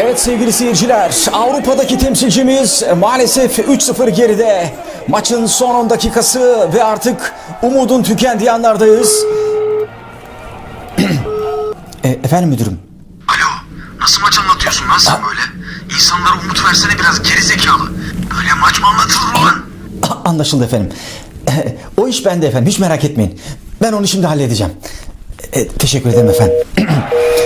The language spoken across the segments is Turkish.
Evet sevgili seyirciler, Avrupa'daki temsilcimiz maalesef 3-0 geride. Maçın son 10 dakikası ve artık umudun tükendiği anlardayız. e, efendim müdürüm. Alo, nasıl maç anlatıyorsun lan sen böyle? İnsanlara umut versene biraz geri zekalı. Böyle maç mı anlatılır ulan? Anlaşıldı efendim. E, o iş bende efendim, hiç merak etmeyin. Ben onu şimdi halledeceğim. E, teşekkür ederim efendim.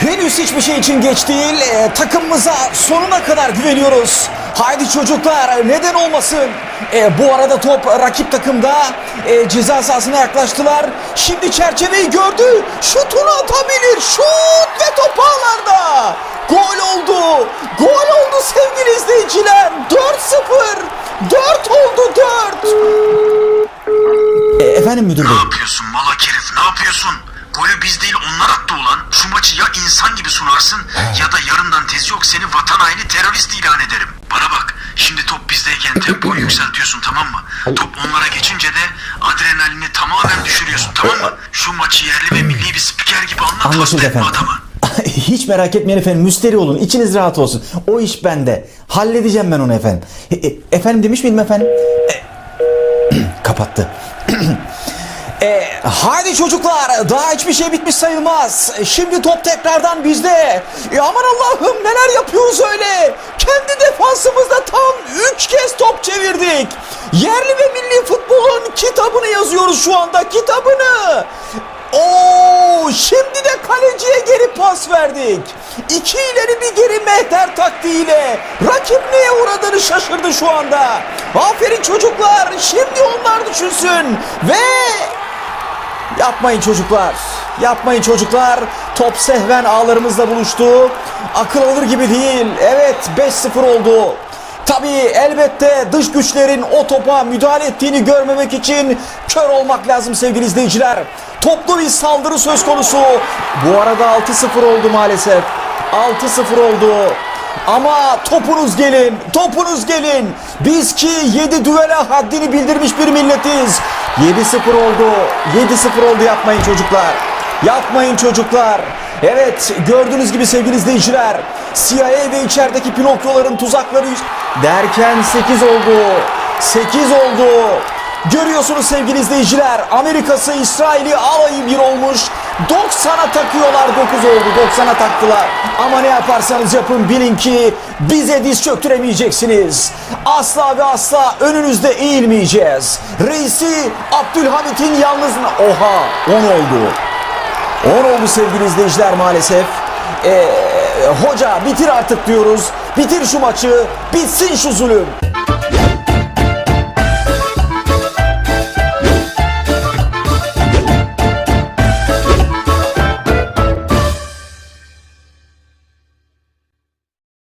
Henüz hiçbir şey için geç değil. E, takımımıza sonuna kadar güveniyoruz. Haydi çocuklar neden olmasın? E, bu arada top rakip takımda e, ceza sahasına yaklaştılar. Şimdi çerçeveyi gördü. Şutunu atabilir. Şut ve top ağlarda. Gol oldu. Gol oldu sevgili izleyiciler. 4-0. 4 oldu 4. E, efendim müdür bey. Ne yapıyorsun malak herif ne yapıyorsun? Golü biz değil onlar attı ulan. Şu maçı ya insan gibi sunarsın ya da yarından tezi yok seni vatan haini terörist ilan ederim. Bana bak şimdi top bizdeyken tempoyu yükseltiyorsun tamam mı? Top onlara geçince de adrenalini tamamen düşürüyorsun tamam mı? Şu maçı yerli ve milli bir spiker gibi anlat Anlaşıldı hasta etme efendim. adamı. Hiç merak etmeyin efendim. Müsteri olun. İçiniz rahat olsun. O iş bende. Halledeceğim ben onu efendim. E, e, efendim demiş miydim efendim? E, kapattı. E, haydi çocuklar daha hiçbir şey bitmiş sayılmaz. E, Şimdi top tekrardan bizde. E, aman Allah'ım neler yapıyoruz öyle. Kendi defansımızda tam 3 kez top çevirdik. Yerli ve milli futbolun kitabını yazıyoruz şu anda kitabını. Oo, şimdi de kaleciye geri pas verdik. İki ileri bir geri mehter taktiğiyle. Rakip neye uğradığını şaşırdı şu anda. Aferin çocuklar. Şimdi onlar düşünsün. Ve Yapmayın çocuklar. Yapmayın çocuklar. Top sehven ağlarımızla buluştu. Akıl alır gibi değil. Evet 5-0 oldu. Tabii elbette dış güçlerin o topa müdahale ettiğini görmemek için kör olmak lazım sevgili izleyiciler. Toplu bir saldırı söz konusu. Bu arada 6-0 oldu maalesef. 6-0 oldu. Ama topunuz gelin, topunuz gelin. Biz ki 7 düvele haddini bildirmiş bir milletiz. 7-0 oldu, 7-0 oldu yapmayın çocuklar. Yapmayın çocuklar. Evet gördüğünüz gibi sevgili izleyiciler. CIA ve içerideki Pinokyoların tuzakları derken 8 oldu. 8 oldu. Görüyorsunuz sevgili izleyiciler Amerika'sı İsrail'i alayı bir olmuş. 90'a takıyorlar 9 oldu 90'a taktılar. Ama ne yaparsanız yapın bilin ki bize diz çöktüremeyeceksiniz. Asla ve asla önünüzde eğilmeyeceğiz. Reisi Abdülhamit'in yalnızına Oha 10 oldu. 10 oldu sevgili izleyiciler maalesef. Ee, Hoca bitir artık diyoruz. Bitir şu maçı bitsin şu zulüm